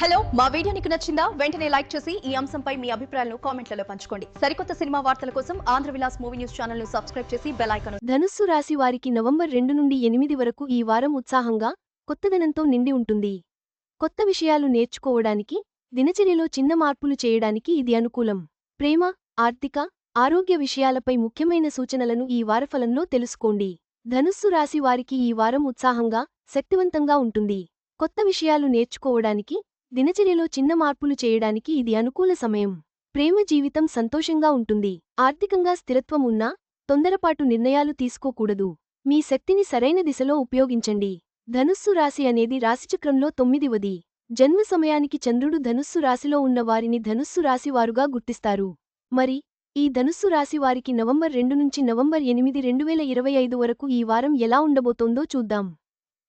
Hello మా video నీకు నచ్చిందా? వెంటనే లైక్ చేసి ఈ అంశంపై మీ అభిప్రాయాలను కామెంట్లలో పంచుకోండి. సరికొత్త సినిమా వార్తల కోసం ఆంధ్ర విలాస్ మూవీ న్యూస్ ఛానల్ను సబ్స్క్రైబ్ చేసి బెల్ ఐకాన్ ధనుస్సు రాశి వారికి నవంబర్ రెండు నుండి ఎనిమిది వరకు ఈ వారం ఉత్సాహంగా కొత్తదనంతో నిండి ఉంటుంది. కొత్త విషయాలు నేర్చుకోవడానికి దినచర్యలో చిన్న మార్పులు చేయడానికి ఇది అనుకూలం. ప్రేమ ఆర్థిక ఆరోగ్య విషయాలపై ముఖ్యమైన సూచనలను ఈ వారఫలంలో తెలుసుకోండి. ధనుస్సు రాశి వారికి ఈ వారం ఉత్సాహంగా శక్తివంతంగా ఉంటుంది. కొత్త విషయాలు నేర్చుకోవడానికి దినచర్యలో చిన్న మార్పులు చేయడానికి ఇది అనుకూల సమయం. ప్రేమ జీవితం సంతోషంగా ఉంటుంది. ఆర్థికంగా స్థిరత్వం ఉన్నా తొందరపాటు నిర్ణయాలు తీసుకోకూడదు. మీ శక్తిని సరైన దిశలో ఉపయోగించండి. ధనుస్సు రాశి అనేది రాశిచక్రంలో తొమ్మిదివది. జన్మ సమయానికి చంద్రుడు ధనుస్సు రాశిలో ఉన్న వారిని ధనుస్సు రాశివారుగా గుర్తిస్తారు. మరి ఈ ధనుస్సు రాశి వారికి నవంబర్ రెండు నుంచి నవంబర్ ఎనిమిది రెండు వేల ఇరవై ఐదు వరకు ఈ వారం ఎలా ఉండబోతోందో చూద్దాం.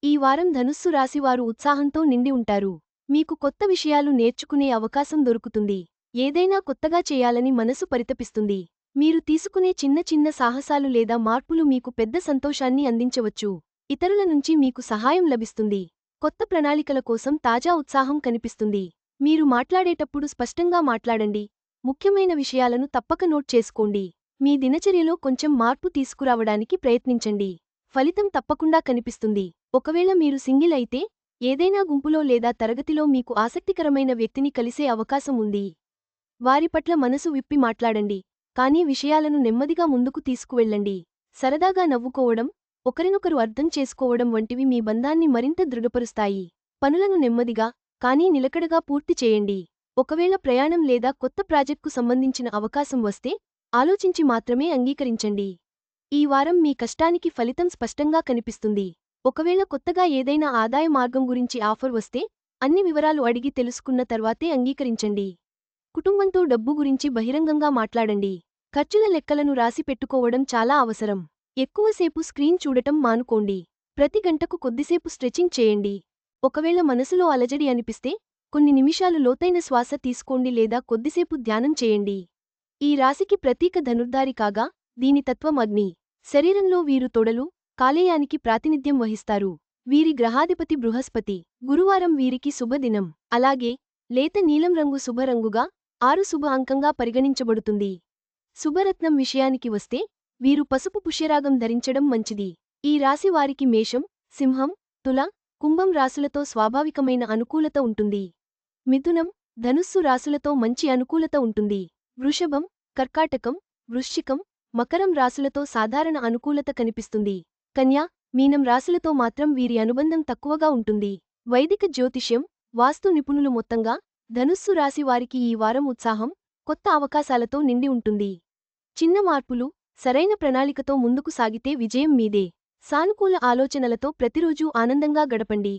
ఈ వారం ధనుస్సు రాశివారు ఉత్సాహంతో నిండి ఉంటారు. మీకు కొత్త విషయాలు నేర్చుకునే అవకాశం దొరుకుతుంది. ఏదైనా కొత్తగా చేయాలని మనసు పరితపిస్తుంది. మీరు తీసుకునే చిన్న చిన్న సాహసాలు లేదా మార్పులు మీకు పెద్ద సంతోషాన్ని అందించవచ్చు. ఇతరుల నుంచి మీకు సహాయం లభిస్తుంది. కొత్త ప్రణాళికల కోసం తాజా ఉత్సాహం కనిపిస్తుంది. మీరు మాట్లాడేటప్పుడు స్పష్టంగా మాట్లాడండి. ముఖ్యమైన విషయాలను తప్పక నోట్ చేసుకోండి. మీ దినచర్యలో కొంచెం మార్పు తీసుకురావడానికి ప్రయత్నించండి. ఫలితం తప్పకుండా కనిపిస్తుంది. ఒకవేళ మీరు సింగిల్ అయితే ఏదైనా గుంపులో లేదా తరగతిలో మీకు ఆసక్తికరమైన వ్యక్తిని కలిసే అవకాశం ఉంది. వారి పట్ల మనసు విప్పి మాట్లాడండి. కానీ విషయాలను నెమ్మదిగా ముందుకు తీసుకువెళ్ళండి. సరదాగా నవ్వుకోవడం ఒకరినొకరు అర్థం చేసుకోవడం వంటివి మీ బంధాన్ని మరింత దృఢపరుస్తాయి. పనులను నెమ్మదిగా కానీ నిలకడగా పూర్తి చేయండి. ఒకవేళ ప్రయాణం లేదా కొత్త ప్రాజెక్టుకు సంబంధించిన అవకాశం వస్తే ఆలోచించి మాత్రమే అంగీకరించండి. ఈ వారం మీ కష్టానికి ఫలితం స్పష్టంగా కనిపిస్తుంది. ఒకవేళ కొత్తగా ఏదైనా ఆదాయ మార్గం గురించి ఆఫర్ వస్తే అన్ని వివరాలు అడిగి తెలుసుకున్న తర్వాతే అంగీకరించండి. కుటుంబంతో డబ్బు గురించి బహిరంగంగా మాట్లాడండి. ఖర్చుల లెక్కలను రాసి పెట్టుకోవడం చాలా అవసరం. ఎక్కువసేపు స్క్రీన్ చూడటం మానుకోండి. ప్రతి గంటకు కొద్దిసేపు స్ట్రెచింగ్ చేయండి. ఒకవేళ మనసులో అలజడి అనిపిస్తే కొన్ని నిమిషాలు లోతైన శ్వాస తీసుకోండి లేదా కొద్దిసేపు ధ్యానం చేయండి. ఈ రాశికి ప్రతీక ధనుర్ధారి కాగా దీని తత్వం అగ్ని. శరీరంలో వీరు తొడలు కాలేయానికి ప్రాతినిధ్యం వహిస్తారు. వీరి గ్రహాధిపతి బృహస్పతి. గురువారం వీరికి శుభదినం. అలాగే లేత నీలం రంగు శుభరంగుగా ఆరు శుభ అంకంగా పరిగణించబడుతుంది. శుభరత్నం విషయానికి వస్తే వీరు పసుపు పుష్యరాగం ధరించడం మంచిది. ఈ రాశి వారికి మేషం సింహం తుల కుంభం రాసులతో స్వాభావికమైన అనుకూలత ఉంటుంది. మిథునం ధనుస్సు రాసులతో మంచి అనుకూలత ఉంటుంది. వృషభం కర్కాటకం వృశ్చికం మకరం రాసులతో సాధారణ అనుకూలత కనిపిస్తుంది. కన్యా మీనం రాశులతో మాత్రం వీరి అనుబంధం తక్కువగా ఉంటుంది. వైదిక జ్యోతిష్యం వాస్తు నిపుణులు మొత్తంగా ధనుస్సు రాశి వారికి ఈ వారం ఉత్సాహం కొత్త అవకాశాలతో నిండి ఉంటుంది. చిన్న మార్పులు సరైన ప్రణాళికతో ముందుకు సాగితే విజయం మీదే. సానుకూల ఆలోచనలతో ప్రతిరోజూ ఆనందంగా గడపండి.